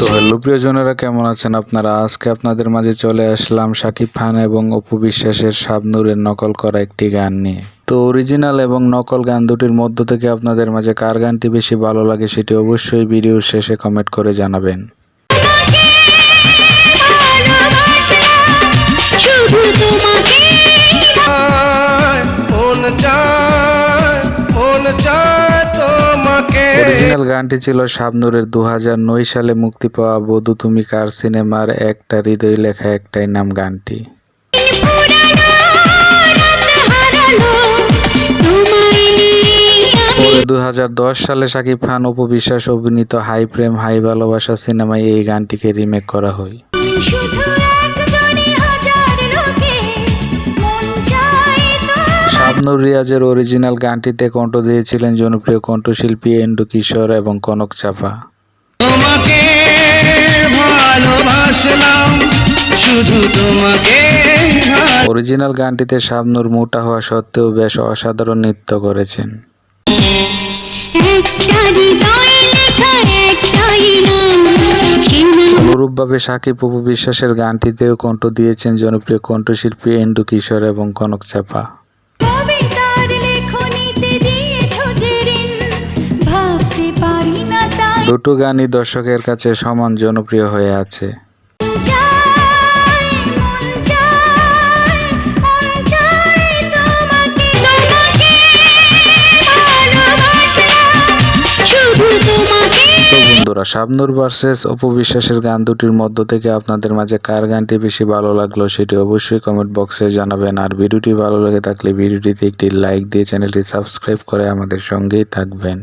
তো প্রিয়জনেরা, কেমন আছেন আপনারা? আজকে আপনাদের মাঝে চলে আসলাম সাকিব খান এবং অপু বিশ্বাসের শাবনুরের নকল করা একটি গান নিয়ে। তো অরিজিনাল এবং নকল গান দুটির মধ্য থেকে আপনাদের মাঝে কার গানটি বেশি ভালো লাগে সেটি অবশ্যই ভিডিওর শেষে কমেন্ট করে জানাবেন। অরিজিনাল গানটি ছিল শাবনুরের দু হাজার নয় সালে মুক্তি পাওয়া বধু তুমি কার সিনেমার একটা হৃদয় লেখা একটাই নাম গানটি। দু সালে শাকিব খান, অপু বিশ্বাস, অভিনীত হাই প্রেম, হাই ভালোবাসা সিনেমায় এই গানটিকে রিমেক করা হয়। শাবনুর রিয়াজের অরিজিনাল গানটিতে কণ্ঠ দিয়েছিলেন জনপ্রিয় কণ্ঠশিল্পী এন্ডু কিশোর এবং কনক চাপা। তোমাকে ভালোবাসলাম শুধু তোমাকে অরিজিনাল গানটিতে শাবনুর মোটা হওয়া সত্ত্বেও বেশ অসাধারণ নৃত্য করেছেন। অনুরূপভাবে সাকিব অপু বিশ্বাসের গানটিতেও কণ্ঠ দিয়েছেন জনপ্রিয় কণ্ঠশিল্পী এন্ডু কিশোর এবং কনক চাপা। দুটো গানই দর্শকের কাছে সমান জনপ্রিয় হয়ে আছে। বন্ধুরা শাবনুর ভার্সেস অপু বিশ্বাসের গান দুটির মধ্য থেকে আপনাদের মাঝে কার গানটি বেশি ভালো লাগল সেটি অবশ্যই কমেন্ট বক্সে জানাবেন। আর ভিডিওটি ভালো লেগে থাকলে ভিডিওটিতে একটি লাইক দিয়ে চ্যানেলটি সাবস্ক্রাইব করে আমাদের সঙ্গেই থাকবেন।